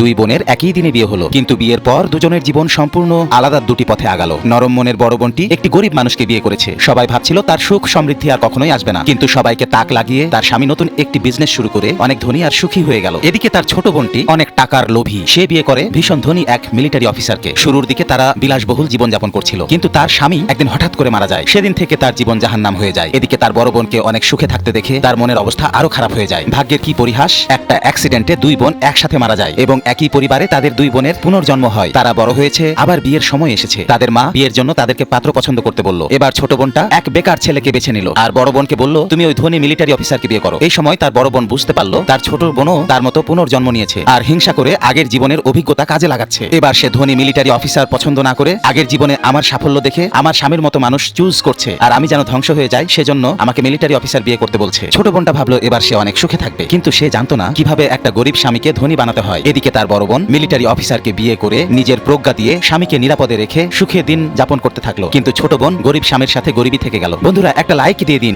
দুই বোনের একই দিনে বিয়ে হলো, কিন্তু বিয়ের পর দুজনের জীবন সম্পূর্ণ আলাদা দুটি পথে আগালো। নরম মনের বড় বোনটি একটি গরিব মানুষকে বিয়ে করেছে। সবাই ভাবছিল তার সুখ সমৃদ্ধি আর কখনোই আসবে না। কিন্তু সবাইকে তাক লাগিয়ে তার স্বামী নতুন একটি বিজনেস শুরু করে অনেক ধনী আর সুখী হয়ে গেল। এদিকে তার ছোট বোনটি অনেক টাকার লোভী। সে বিয়ে করে ভীষণ ধনী এক মিলিটারি অফিসারকে শুরুর দিকে তারা বিলাসবহুল জীবনযাপন করছিল, কিন্তু তার স্বামী একদিন হঠাৎ করে মারা যায়। সেদিন থেকে তার জীবন জাহান নাম হয়ে যায়। এদিকে তার বড় বোনকে অনেক সুখে থাকতে দেখে তার মনের অবস্থা আরও খারাপ হয়ে যায়। ভাগ্যের কি পরিহাস? একটা অ্যাক্সিডেন্টে দুই বোন একসাথে মারা যায় এবং একই পরিবারে তাদের দুই বোনের পুনর্জন্ম হয়। তারা বড় হয়েছে, আবার বিয়ের সময় এসেছে। তাদের মা বিয়ের জন্য তাদেরকে পাত্র পছন্দ করতে বলল। এবার ছোট বোনটা এক বেকার ছেলেকে বেছে নিল। আর বড় বোনকে বলল, তুমি ওই ধনী মিলিটারি অফিসারকে বিয়ে করো। এই সময় তার বড় বোন বুঝতে পারল, তার ছোট বোনও তার মতো পুনর্জন্ম নিয়েছে আর হিংসা করে আগের জীবনের অভিজ্ঞতা কাজে লাগাচ্ছে। এবার সে ধনী মিলিটারি অফিসার পছন্দ না করে আগের জীবনে আমার সাফল্য দেখে আমার স্বামীর মতো মানুষ চুজ করছে আর আমি যেন ধ্বংস হয়ে যাই, সেজন্য আমাকে মিলিটারি অফিসার বিয়ে করতে বলছে। ছোট বোনটা ভাবলো, এবার সে অনেক সুখে থাকবে। কিন্তু সে জানতো না কীভাবে একটা গরিব স্বামীকে ধনী বানাতে হয়। এদিকে তার বড় বোন মিলিটারি অফিসারকে বিয়ে করে নিজের প্রজ্ঞা দিয়ে স্বামীকে নিরাপদে রেখে সুখে দিন যাপন করতে থাকল। কিন্তু ছোট বোন গরিব স্বামীর সাথে গরিবই থেকে গেল। বন্ধুরা, একটা লাইক দিয়ে দিন।